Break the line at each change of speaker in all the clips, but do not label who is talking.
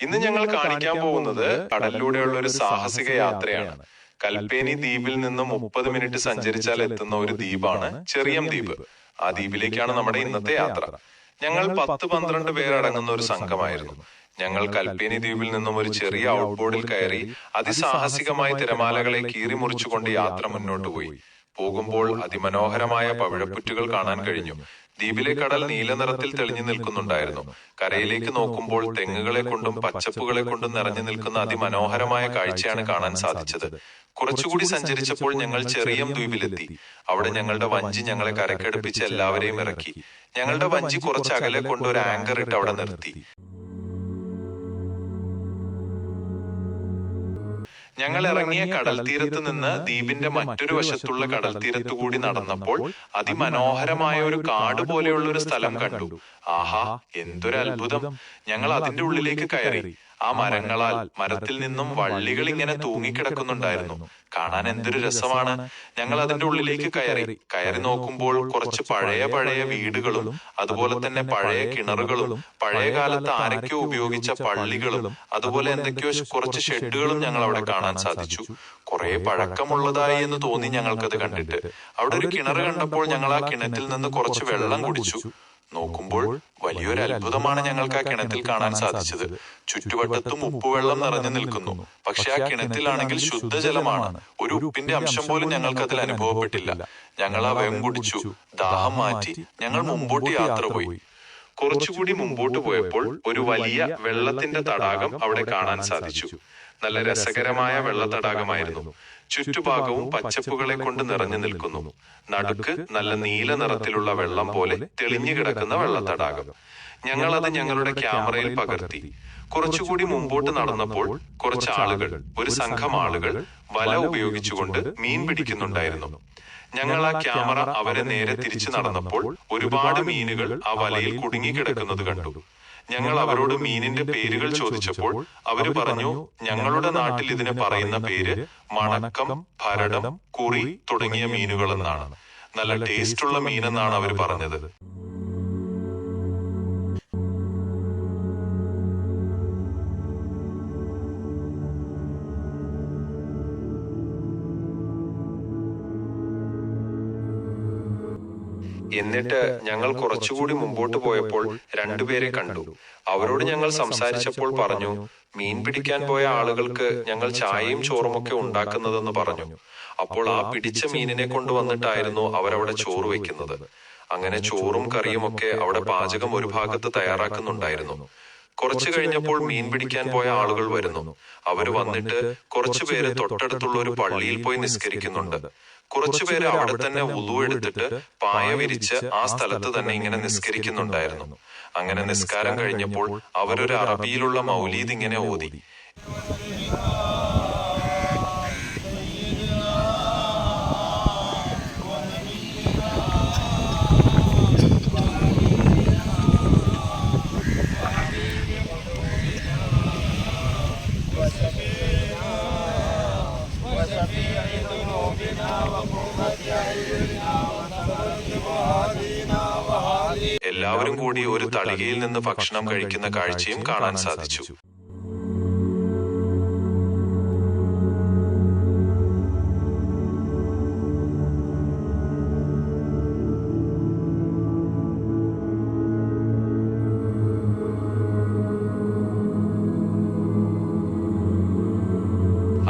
ഇന്ന് ഞങ്ങൾ കാണിക്കാൻ പോകുന്നത് കടലിലൂടെയുള്ള ഒരു സാഹസിക യാത്രയാണ്. കൽപ്പേനി ദ്വീപിൽ നിന്ന് മുപ്പത് മിനിറ്റ് സഞ്ചരിച്ചാൽ എത്തുന്ന ഒരു ദ്വീപാണ് ചെറിയം ദ്വീപ്. ആ ദ്വീപിലേക്കാണ് നമ്മുടെ ഇന്നത്തെ യാത്ര. ഞങ്ങൾ പത്ത് പന്ത്രണ്ട് പേരടങ്ങുന്ന ഒരു സംഘമായിരുന്നു. ഞങ്ങൾ കൽപ്പേനി ദ്വീപിൽ നിന്നും ഒരു ചെറിയ ഔട്ട്ബോർഡിൽ കയറി അതിസാഹസികമായ തിരമാലകളെ കീറി മുറിച്ചുകൊണ്ട് യാത്ര മുന്നോട്ട് പോയി. പോകുമ്പോൾ അതിമനോഹരമായ പവിഴപ്പുറ്റുകൾ കാണാൻ കഴിഞ്ഞു. ദ്വീപിലെ കടൽ നീല നിറത്തിൽ തെളിഞ്ഞു നിൽക്കുന്നുണ്ടായിരുന്നു. കരയിലേക്ക് നോക്കുമ്പോൾ തെങ്ങുകളെ കൊണ്ടും പച്ചപ്പുകളെ കൊണ്ടും നിറഞ്ഞു നിൽക്കുന്ന അതിമനോഹരമായ കാഴ്ചയാണ് കാണാൻ സാധിച്ചത്. കുറച്ചുകൂടി സഞ്ചരിച്ചപ്പോൾ ഞങ്ങൾ ചെറിയം ദ്വീപിലെത്തി. അവിടെ ഞങ്ങളുടെ വഞ്ചി ഞങ്ങളെ കരക്കടുപ്പിച്ച് എല്ലാവരെയും ഇറക്കി. ഞങ്ങളുടെ വഞ്ചി കുറച്ച് അകലെ കൊണ്ട് ഒരു ആങ്കർ ഇട്ട് അവിടെ നിർത്തി. ഞങ്ങൾ ഇറങ്ങിയ കടൽ തീരത്ത് നിന്ന് ദ്വീപിന്റെ മറ്റൊരു വശത്തുള്ള കടൽ തീരത്തു കൂടി നടന്നപ്പോൾ അതിമനോഹരമായ ഒരു കാട് പോലെയുള്ള ഒരു സ്ഥലം കണ്ടു. ആഹാ എന്തൊരു അത്ഭുതം. ഞങ്ങൾ അതിന്റെ ഉള്ളിലേക്ക് കയറി. ആ മരങ്ങളാൽ മരത്തിൽ നിന്നും വള്ളികൾ ഇങ്ങനെ തൂങ്ങിക്കിടക്കുന്നുണ്ടായിരുന്നു. കാണാൻ എന്തൊരു രസമാണ്. ഞങ്ങൾ അതിന്റെ ഉള്ളിലേക്ക് കയറി. കയറി. നോക്കുമ്പോൾ കുറച്ച് പഴയ പഴയ വീടുകളും അതുപോലെ തന്നെ പഴയ കിണറുകളും പഴയ കാലത്ത് ആരൊക്കെയോ ഉപയോഗിച്ച പള്ളികളും അതുപോലെ എന്തൊക്കെയോ കുറച്ച് ഷെഡുകളും ഞങ്ങൾ അവിടെ കാണാൻ സാധിച്ചു. കുറെ പഴക്കമുള്ളതായി എന്ന് തോന്നി ഞങ്ങൾക്കത് കണ്ടിട്ട്. അവിടെ ഒരു കിണർ കണ്ടപ്പോൾ ഞങ്ങൾ ആ കിണറ്റിൽ നിന്ന് കുറച്ച് വെള്ളം കുടിച്ചു. നോക്കുമ്പോൾ വലിയൊരു അത്ഭുതമാണ് ഞങ്ങൾക്ക് ആ കിണറ്റിൽ കാണാൻ സാധിച്ചത്. ചുറ്റുവട്ടത്തും ഉപ്പുവെള്ളം നിറഞ്ഞു നിൽക്കുന്നു. പക്ഷെ ആ കിണറ്റിലാണെങ്കിൽ ശുദ്ധജലമാണ്. ഒരു ഉപ്പിന്റെ അംശം പോലും ഞങ്ങൾക്ക് അതിൽ അനുഭവപ്പെട്ടില്ല. ഞങ്ങൾ ആ വെം കുടിച്ചു. ദാഹം മാറ്റി ഞങ്ങൾ മുമ്പോട്ട് യാത്ര പോയി. കുറച്ചുകൂടി മുമ്പോട്ട് പോയപ്പോൾ ഒരു വലിയ വെള്ളത്തിന്റെ തടാകം അവിടെ കാണാൻ സാധിച്ചു. നല്ല രസകരമായ വെള്ള തടാകമായിരുന്നു. ചുറ്റുഭാഗവും പച്ചപ്പുകളെ കൊണ്ട് നിറഞ്ഞു നിൽക്കുന്നു. നടുക്ക് നല്ല നീല നിറത്തിലുള്ള വെള്ളം പോലെ തെളിഞ്ഞു കിടക്കുന്ന വെള്ളത്തടാകം. ഞങ്ങൾ അത് ഞങ്ങളുടെ ക്യാമറയിൽ പകർത്തി. കുറച്ചുകൂടി മുമ്പോട്ട് നടന്നപ്പോൾ കുറച്ച് ആളുകൾ ഒരു സംഘം ആളുകൾ വല ഉപയോഗിച്ചുകൊണ്ട് മീൻ പിടിക്കുന്നുണ്ടായിരുന്നു. ഞങ്ങൾ ആ ക്യാമറ അവരെ നേരെ തിരിച്ചു നടന്നപ്പോൾ ഒരുപാട് മീനുകൾ ആ വലയിൽ കുടുങ്ങിക്കിടക്കുന്നത് കണ്ടു. ഞങ്ങൾ അവരോട് മീനിന്റെ പേരുകൾ ചോദിച്ചപ്പോൾ അവർ പറഞ്ഞു ഞങ്ങളുടെ നാട്ടിൽ ഇതിനെ പറയുന്ന പേര് മണക്കം ഭരടം കുറി തുടങ്ങിയ മീനുകൾ എന്നാണ് നല്ല ടേസ്റ്റുള്ള മീനെന്നാണ് അവർ പറഞ്ഞത്. എന്നിട്ട് ഞങ്ങൾ കുറച്ചുകൂടി മുമ്പോട്ട് പോയപ്പോൾ രണ്ടുപേരെ കണ്ടു. അവരോട് ഞങ്ങൾ സംസാരിച്ചപ്പോൾ പറഞ്ഞു മീൻ പിടിക്കാൻ പോയ ആളുകൾക്ക് ഞങ്ങൾ ചായയും ചോറുമൊക്കെ ഉണ്ടാക്കുന്നതെന്ന് പറഞ്ഞു. അപ്പോൾ ആ പിടിച്ച മീനിനെ കൊണ്ടുവന്നിട്ടായിരുന്നു അവരവിടെ ചോറ് വെക്കുന്നത്. അങ്ങനെ ചോറും കറിയും ഒക്കെ അവിടെ പാചകം ഒരു ഭാഗത്ത് തയ്യാറാക്കുന്നുണ്ടായിരുന്നു. കുറച്ചു കഴിഞ്ഞപ്പോൾ മീൻ പിടിക്കാൻ പോയ ആളുകൾ വരുന്നു. അവർ വന്നിട്ട് കുറച്ചുപേര് തൊട്ടടുത്തുള്ള ഒരു പള്ളിയിൽ പോയി നിസ്കരിക്കുന്നുണ്ട്. കുറച്ചുപേര് അവിടെ തന്നെ ഉളു എടുത്തിട്ട് പായ വിരിച്ച് ആ സ്ഥലത്ത് തന്നെ ഇങ്ങനെ നിസ്കരിക്കുന്നുണ്ടായിരുന്നു. അങ്ങനെ നിസ്കാരം കഴിഞ്ഞപ്പോൾ അവരൊരു അറബിയിലുള്ള മൗലീദ് ഇങ്ങനെ ഓതി. എല്ലാവരും കൂടി ഒരു തളികയിൽ നിന്ന് ഭക്ഷണം കഴിക്കുന്ന കാഴ്ചയും കാണാൻ സാധിച്ചു.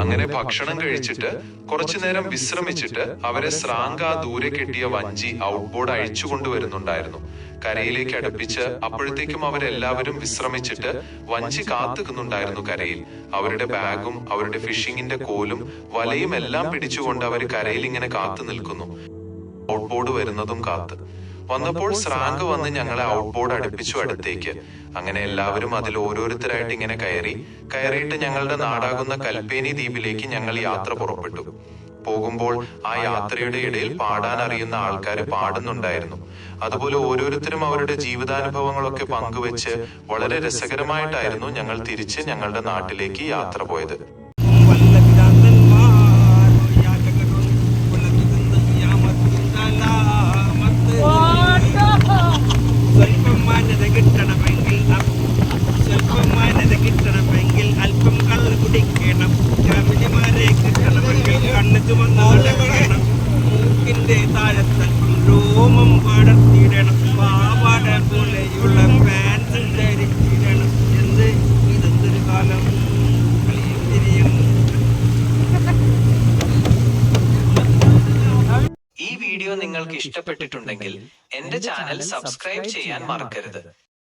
അങ്ങനെ ഭക്ഷണം കഴിച്ചിട്ട് കുറച്ചു നേരം വിശ്രമിച്ചിട്ട് അവരെ സ്രാങ്ക ദൂരെ കെട്ടിയ വഞ്ചി ഔട്ട്ബോർഡ് അഴിച്ചു കൊണ്ടുവരുന്നുണ്ടായിരുന്നു. കരയിലേക്ക് അടുപ്പിച്ച് അപ്പോഴത്തേക്കും അവരെല്ലാവരും വിശ്രമിച്ചിട്ട് വഞ്ചി കാത്തുക്കുന്നുണ്ടായിരുന്നു കരയിൽ. അവരുടെ ബാഗും അവരുടെ ഫിഷിങ്ങിന്റെ കോലും വലയും എല്ലാം പിടിച്ചുകൊണ്ട് അവർ കരയിൽ ഇങ്ങനെ കാത്തു നിൽക്കുന്നു ഔട്ട്ബോർഡ് വരുന്നതും കാത്ത്. വന്നപ്പോൾ സ്രാങ്ക് വന്ന് ഞങ്ങളെ ഔട്ട് ബോർഡ് അടുപ്പിച്ചു അടുത്തേക്ക്. അങ്ങനെ എല്ലാവരും അതിൽ ഓരോരുത്തരായിട്ട് ഇങ്ങനെ കയറി. കയറിയിട്ട് ഞങ്ങളുടെ നാടാകുന്ന കൽപ്പേനി ദ്വീപിലേക്ക് ഞങ്ങൾ യാത്ര പുറപ്പെട്ടു. പോകുമ്പോൾ ആ യാത്രയുടെ ഇടയിൽ പാടാൻ അറിയുന്ന ആൾക്കാർ പാടുന്നുണ്ടായിരുന്നു. അതുപോലെ ഓരോരുത്തരും അവരുടെ ജീവിതാനുഭവങ്ങളൊക്കെ പങ്കുവെച്ച് വളരെ രസകരമായിട്ടായിരുന്നു ഞങ്ങൾ തിരിച്ച് ഞങ്ങളുടെ നാട്ടിലേക്ക് യാത്ര പോയത്.
മാന്യത കിട്ടണമെങ്കിൽ സ്വല്പം മാന്യത കിട്ടണമെങ്കിൽ അല്പം കള്ള് കുടിക്കണം. ജാമിനിമാരെ കിട്ടണമെങ്കിൽ കണ്ണ് ചുമന്ന് നടക്കണം. മൂക്കിന്റെ താഴത്തൽപ്പം രോമം പടർത്തിയിടണം.
പാവ നിങ്ങൾക്ക് ഇഷ്ടപ്പെട്ടിട്ടുണ്ടെങ്കിൽ എന്റെ ചാനൽ സബ്സ്ക്രൈബ് ചെയ്യാൻ മറക്കരുത്.